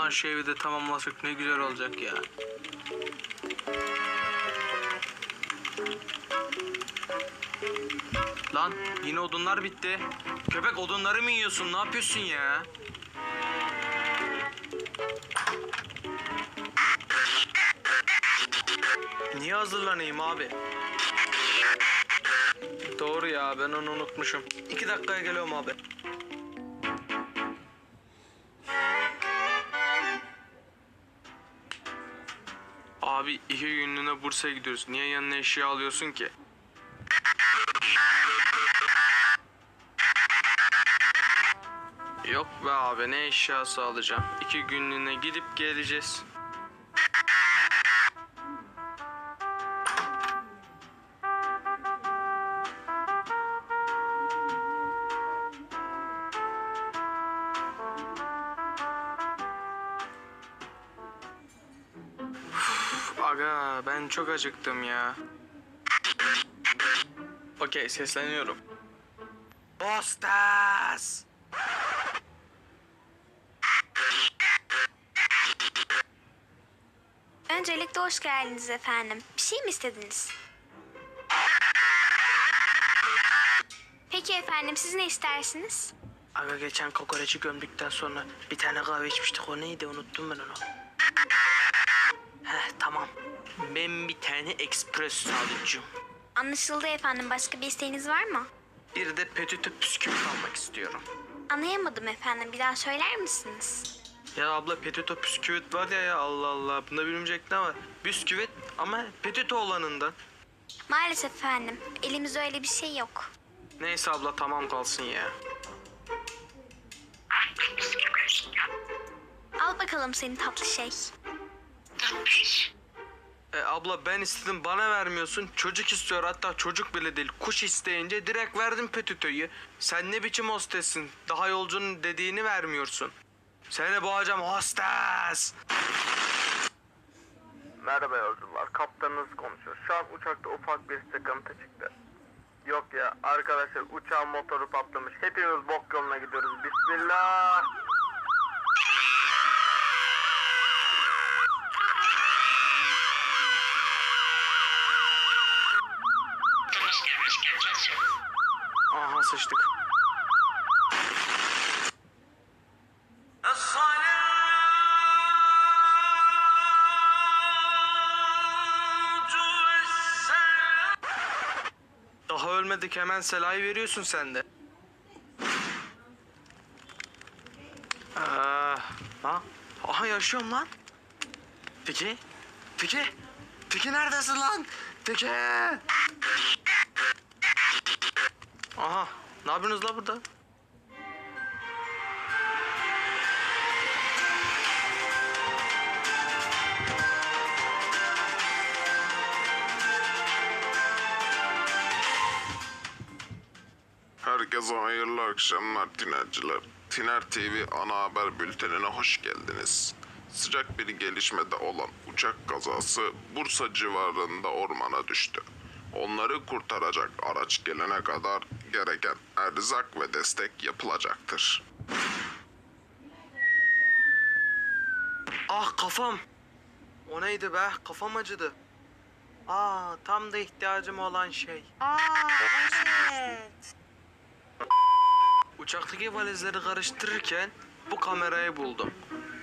Ulan şu de tamamlasak ne güzel olacak ya. Lan yine odunlar bitti. Köpek odunları mı yiyorsun? Ne yapıyorsun ya? Niye hazırlanayım abi? Doğru ya ben onu unutmuşum. İki dakikaya geliyorum abi. Abi iki günlüğüne Bursa'ya gidiyoruz. Niye yanına eşya alıyorsun ki? Yok be abi ne eşyası alacağım. İki günlüğüne gidip geleceğiz. Çok acıktım ya. Okey sesleniyorum. Bostas! Öncelikle hoş geldiniz efendim. Bir şey mi istediniz? Peki efendim siz ne istersiniz? Aga geçen kokoreçi gömdükten sonra bir tane kahve içmiştik. O neydi? Unuttum ben onu. Heh tamam. Ben bir tane espresso alacağım. Anlaşıldı efendim. Başka bir isteğiniz var mı? Bir de petite bisküvit almak istiyorum. Anlayamadım efendim. Bir daha söyler misiniz? Ya abla petito bisküvit var ya ya Allah Allah. Bunda bilmeyecek ne var? Bisküvit ama petito olanından. Maalesef efendim. Elimizde öyle bir şey yok. Neyse abla tamam kalsın ya. Al bakalım senin tatlı şey. E, abla ben istedim bana vermiyorsun. Çocuk istiyor hatta çocuk bile değil. Kuş isteyince direkt verdim petitoyu. Sen ne biçim hostessin? Daha yolcunun dediğini vermiyorsun. Seni boğacağım hostes. Merhaba yolcular. Kaptanınız konuşuyor. Şu an uçakta ufak bir sıkıntı çıktı. Yok ya arkadaşlar uçağın motoru patlamış. Hepimiz bok yoluna gidiyoruz. Bismillah. Sıçtık. Daha ölmedik hemen selayı veriyorsun sen de. Aa, ha? Aha yaşıyorum lan. Tiki? Tiki? Tiki neredesin lan? Tiki? Aha, ne yapıyorsunuz la burada? Herkese hayırlı akşamlar Tinerciler. Tiner TV ana haber bültenine hoş geldiniz. Sıcak bir gelişmede olan uçak kazası Bursa civarında ormana düştü. Onları kurtaracak araç gelene kadar gereken erzak ve destek yapılacaktır. Ah kafam. O neydi be? Kafam acıdı. Aa tam da ihtiyacım olan şey. Aa evet. Uçaktaki valizleri karıştırırken bu kamerayı buldum.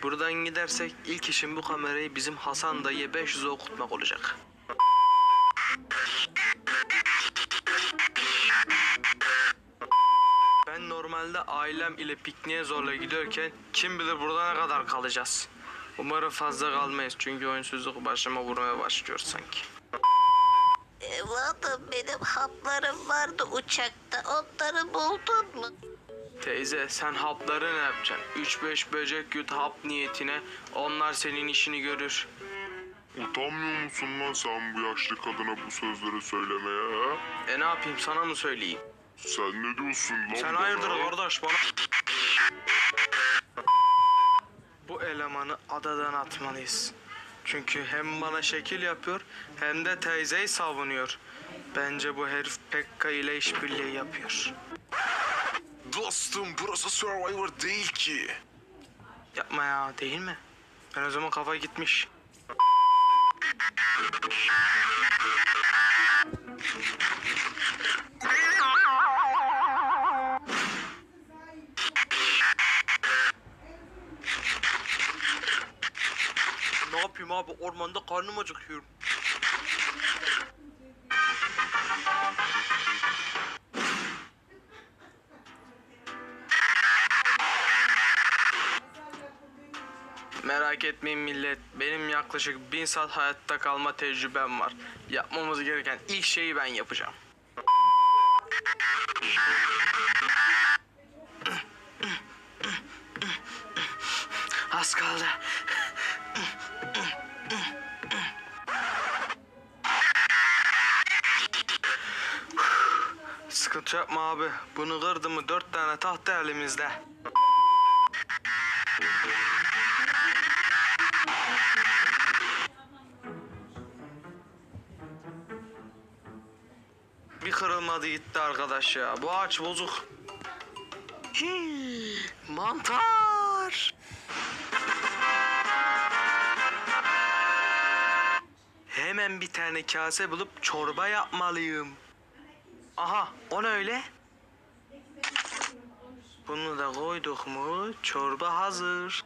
Buradan gidersek ilk işim bu kamerayı bizim Hasan dayıya 500'e okutmak olacak. Normalde ailem ile pikniğe zorla giderken kim bilir burada ne kadar kalacağız. Umarım fazla kalmayız çünkü oyunsuzluk başıma vurmaya başlıyor sanki. Evladım benim haplarım vardı uçakta. Onları buldun mu? Teyze sen hapları ne yapacaksın? 3-5 böcek yut hap niyetine onlar senin işini görür. Utanmıyor musun lan sen bu yaşlı kadına bu sözleri söylemeye ha? E ne yapayım sana mı söyleyeyim? Sen ne diyorsun lan Sen bana? hayırdır kardeş bana? Bu elemanı adadan atmalıyız. Çünkü hem bana şekil yapıyor hem de teyzeyi savunuyor. Bence bu herif Pekka ile işbirliği yapıyor. Dostum burası Survivor değil ki. Yapma ya değil mi? Ben o zaman kafa gitmiş. Ne yapayım abi ormanda karnım acıkıyor. Merak etmeyin millet. Benim yaklaşık bin saat hayatta kalma tecrübem var. Yapmamız gereken ilk şeyi ben yapacağım. Az kaldı. Yapma abi. Bunu kırdı mı dört tane tahta elimizde. Bir kırılmadı gitti arkadaş ya. Bu ağaç bozuk. Mantar. Hemen bir tane kase bulup çorba yapmalıyım. Aha o ne öyle? Bunu da koyduk mu çorba hazır.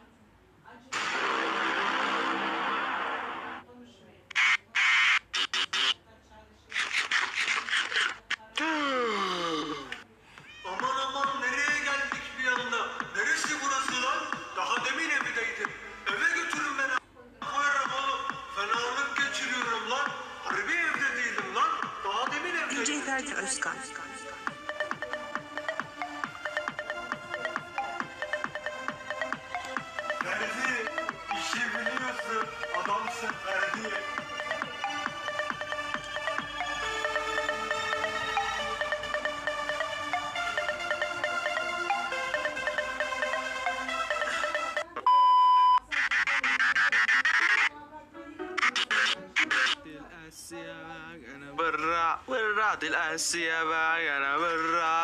感じ。برا برا دي الآسيا أنا برا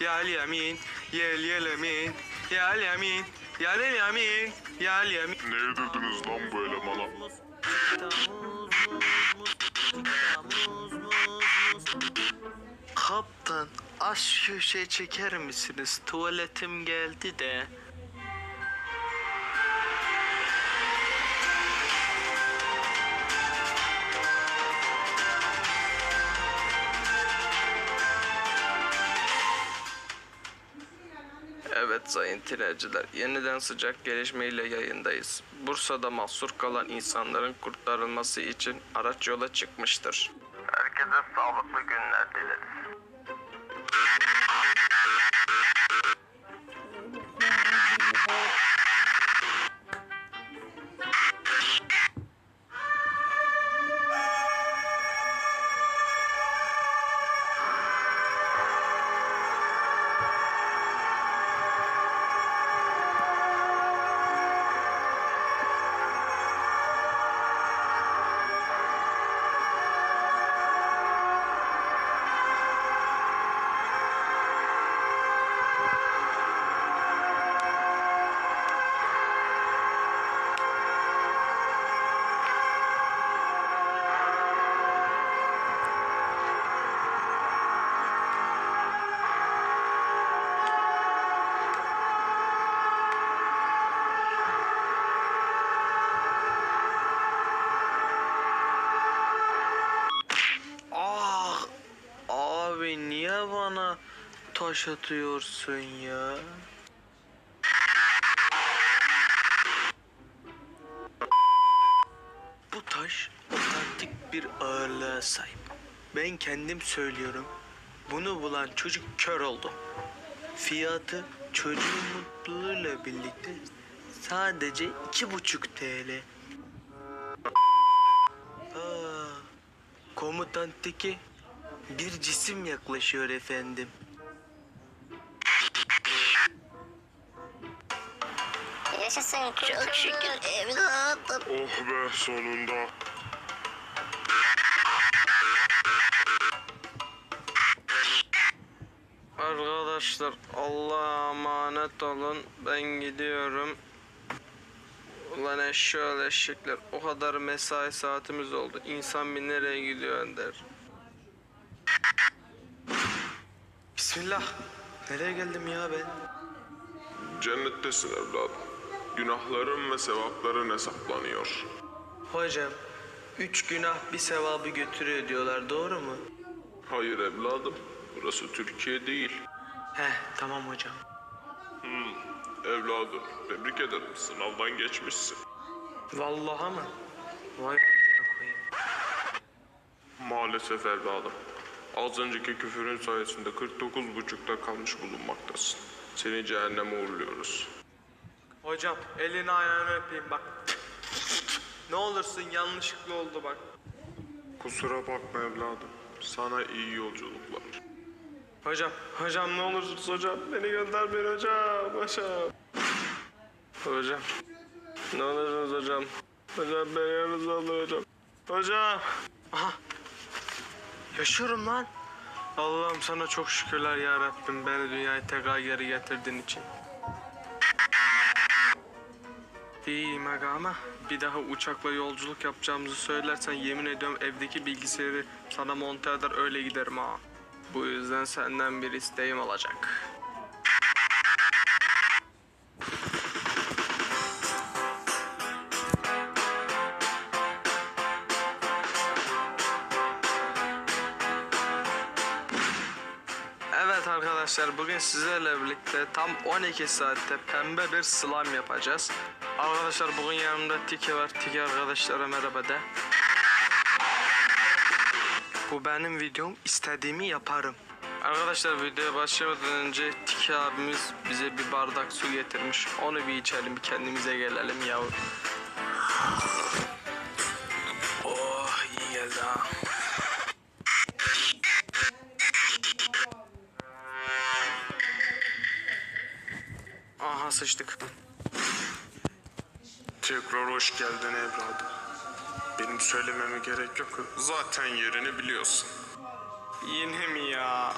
يا اليمين يا اليمين يا اليمين يا اليمين يا اليمين Ne dediniz lan bu elemana? Kaptan az köşe çeker misiniz? Tuvaletim geldi de. Sayın tinerciler, yeniden sıcak gelişmeyle yayındayız. Bursa'da mahsur kalan insanların kurtarılması için araç yola çıkmıştır. Herkese sağlıklı günler dileriz. Taş atıyorsun ya? Bu taş otantik bir ağırlığa sahip. Ben kendim söylüyorum. Bunu bulan çocuk kör oldu. Fiyatı çocuğun mutluluğuyla birlikte sadece iki buçuk TL. Aa, Komutan Teki bir cisim yaklaşıyor efendim. Yaşasın çok şükür evladım. Oh be sonunda. Arkadaşlar Allah'a emanet olun. Ben gidiyorum. Ulan eşşoğlu eşekler o kadar mesai saatimiz oldu. İnsan bir nereye gidiyor der. Bismillah. Nereye geldim ya ben? Cennettesin evladım. Günahların ve sevapların hesaplanıyor. Hocam, üç günah bir sevabı götürüyor diyorlar doğru mu? Hayır evladım, burası Türkiye değil. Heh tamam hocam. Evladım, tebrik ederim. Sınavdan geçmişsin. Vallahi mı? Vay koyayım. Maalesef evladım. Az önceki küfürün sayesinde 49.5'ta kalmış bulunmaktasın. Seni cehenneme uğurluyoruz. Hocam elini ayağını öpeyim bak. ne olursun yanlışlıkla oldu bak. Kusura bakma evladım. Sana iyi yolculuklar. Hocam, hocam ne olursunuz hocam. Beni göndermeyin hocam, hocam. Hocam, ne olursunuz hocam. Hocam beni yanınıza alın hocam. Hocam. Aha. Yaşıyorum lan. Allah'ım sana çok şükürler ya Rabbim beni dünyaya tekrar geri getirdiğin için. İyiyim aga ama bir daha uçakla yolculuk yapacağımızı söylersen yemin ediyorum evdeki bilgisayarı sana monte eder öyle giderim ha. Bu yüzden senden bir isteğim olacak. Bugün sizlerle birlikte tam 12 saatte pembe bir slime yapacağız. Arkadaşlar bugün yanımda Tiki var. Tiki arkadaşlara merhaba de. Bu benim videom. istediğimi yaparım. Arkadaşlar videoya başlamadan önce Tiki abimiz bize bir bardak su getirmiş. Onu bir içelim, bir kendimize gelelim ya. Aha sıçtık. Tekrar hoş geldin evladım. Benim söylememe gerek yok. Zaten yerini biliyorsun. Yine mi ya?